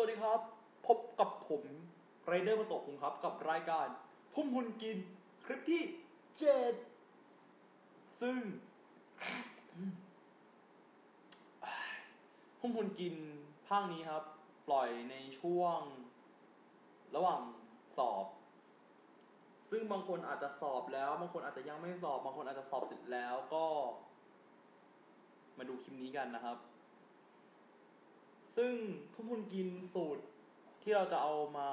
วัสดีครับ พบกับผมไรเดอร์มาโตะคุงครับ กับรายการ ทุ่มทุนกินคลิปที่เจ็ดซึ่ง ทุ่มทุนกินภาคนี้ครับ ปล่อยในช่วง ระหว่างสอบ ซึ่งบางคนอาจจะสอบแล้ว บางคนอาจจะยังไม่สอบ บางคนอาจจะสอบเสร็จแล้วก็ มาดูคลิปนี้กันนะครับ ซึ่งทุ่มทุนกินสูตรที่เราจะเอามา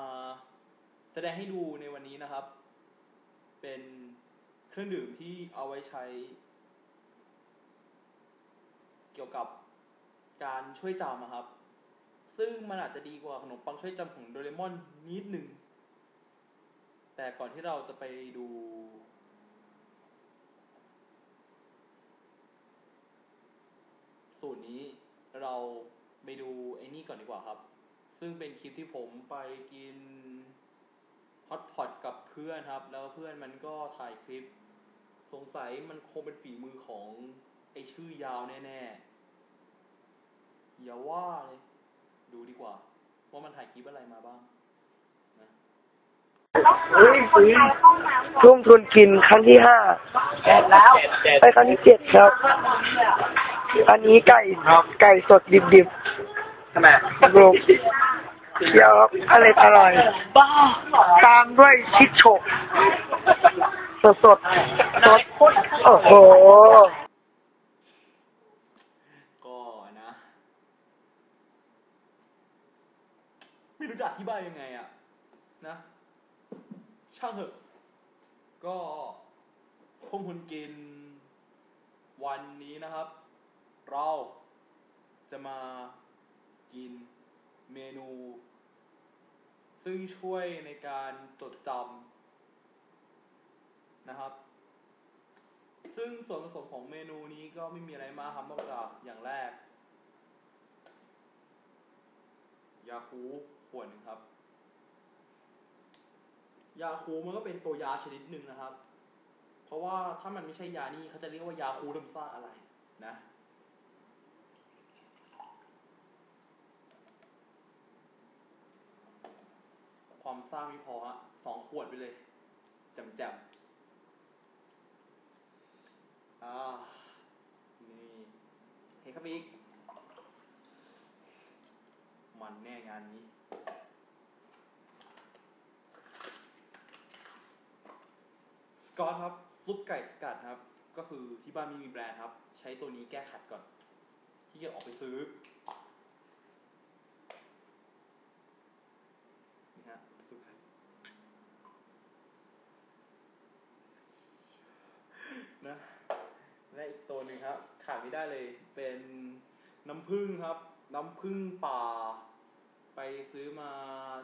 แสดงให้ดูในวันนี้นะครับ เป็นเครื่องดื่มที่เอาไว้ใช้ เกี่ยวกับการช่วยจำอะครับ ซึ่งมันอาจจะดีกว่าขนมปังช่วยจำของโดเรมอนนิดหนึ่ง แต่ก่อนที่เราจะไปดูสูตรนี้เรา ไปดูไอ้นี่ก่อนดีกว่าครับ ซึ่งเป็นคลิปที่ผมไปกินฮอตพอตกับเพื่อนครับ แล้วเพื่อนมันก็ถ่ายคลิป สงสัยมันคงเป็นฝีมือของไอชื่อยาวแน่ๆอย่าว่าเลย ดูดีกว่า ว่ามันถ่ายคลิปอะไรมาบ้าง ทุ่มทุนกินครั้งที่ห้าเจ็ดแล้วไปครั้งที่เจ็ดครับ อันนี้ไก่ไก่สดดิบทำไมๆรวมเคี่ยวครับอร่อยอร่อยบ้าตามด้วยชิดโฉกสดสดสดโอ้โห ก็นะ ไม่รู้จะอธิบายยังไงอะนะ ช่างเถอะ ก็พวกคุณกินวันนี้นะครับ เราจะมากินเมนู ซึ่งช่วยในการจดจำนะครับ ซึ่งส่วนผสมของเมนูนี้ก็ไม่มีอะไรมากครับนอกจากอย่างแรก ยาคูขวดหนึ่งครับ ยาคูมันก็เป็นตัวยาชนิดหนึ่งนะครับ เพราะว่าถ้ามันไม่ใช่ยานี่เขาจะเรียกว่ายาคูน้ำซ่าอะไรนะความซ่าไม่พอฮะสองขวดไปเลยจำจำๆอ่า นี่เฮ้ครับอีก มันแน่งานนี้ กอตครับซุปไก่สกัดครับ ก็คือที่บ้านไม่มีแบรนด์ครับ ใช้ตัวนี้แก้ขัดก่อน ที่จะออกไปซื้อนี่ฮะซุปไก่นะและอีกตัวหนึ่งครับ ขาดไม่ได้เลยเป็นน้ำผึ้งครับ น้ำผึ้งป่า ไปซื้อมา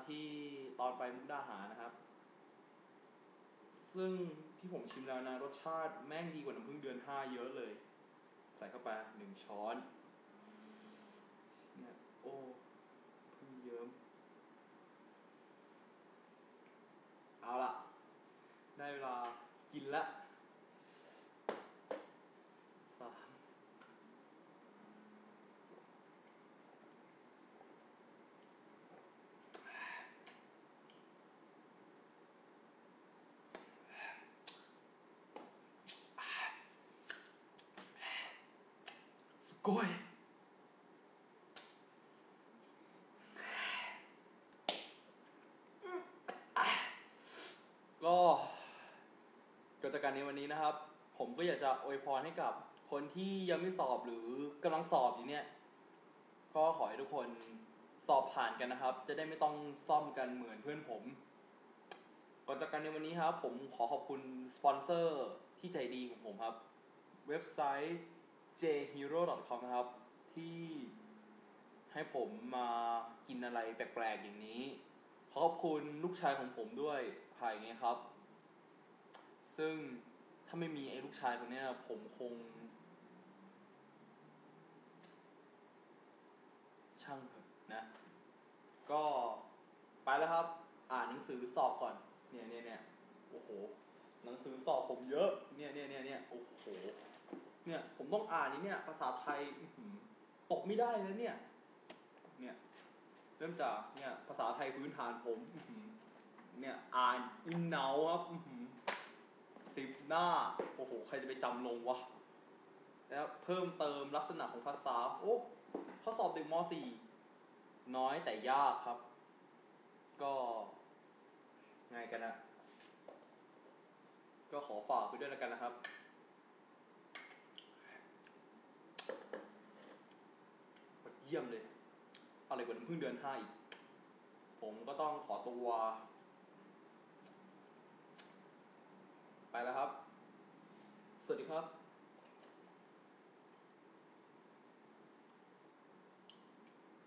ที่ตอนไปมุกดาหารนะครับ ซึ่ง ที่ผมชิมแล้วนะ รสชาติแม่งดีกว่าน้ำผึ้งเดือนห้าเยอะเลย ใส่เข้าไปหนึ่งช้อนเนี่ยโอ้พึ่งเยิ้มเอาละได้เวลากินละสาม สกอยก็กิจการในวันนี้นะครับ ผมก็อยากจะอวยพรให้กับคนที่ยังไม่สอบหรือกำลังสอบอยู่เนี่ย ก็ขอให้ทุกคนสอบผ่านกันนะครับ จะได้ไม่ต้องซ่อมกันเหมือนเพื่อนผมก่อนจากกันในวันนี้ครับ ผมขอขอบคุณสปอนเซอร์ที่ใจดีของผมครับ เว็บไซต์ jhero.com นะครับ ที่ให้ผมมากินอะไรแปลกๆอย่างนี้ ขอขอบคุณลูกชายของผมด้วยไผ่ไงครับ ซึ่งถ้าไม่มีไอ้ลูกชายคนนี้ผมคง ช่างเถอะนะ ก็ไปแล้วครับ อ่านหนังสือสอบก่อน เนี่ยเนี่ยเนี่ยโอ้โห หนังสือสอบผมเยอะ เนี่ยเนี่ยเนี่ยเนี่ยโอ้โห เนี่ยผมต้องอ่านนี้เนี่ย ภาษาไทยตกไม่ได้นะเนี่ย เนี่ย เริ่มจากเนี่ยภาษาไทยพื้นฐานผมเนี่ย อ่านอินเนาครับสิบหน้า โอ้โห ใครจะไปจำลงวะแล้วเพิ่มเติมลักษณะของภาษา โอ้ข้อสอบเด็กม .4 น้อยแต่ยากครับ ก็ไงกันนะก็ขอฝากไปด้วยแล้วกันนะครับ เยี่ยมเลย อะไรกว่าน้ำพึ่งเดือนห้าอีก ผมก็ต้องขอตัว ไปแล้วครับ สวัสดีครับ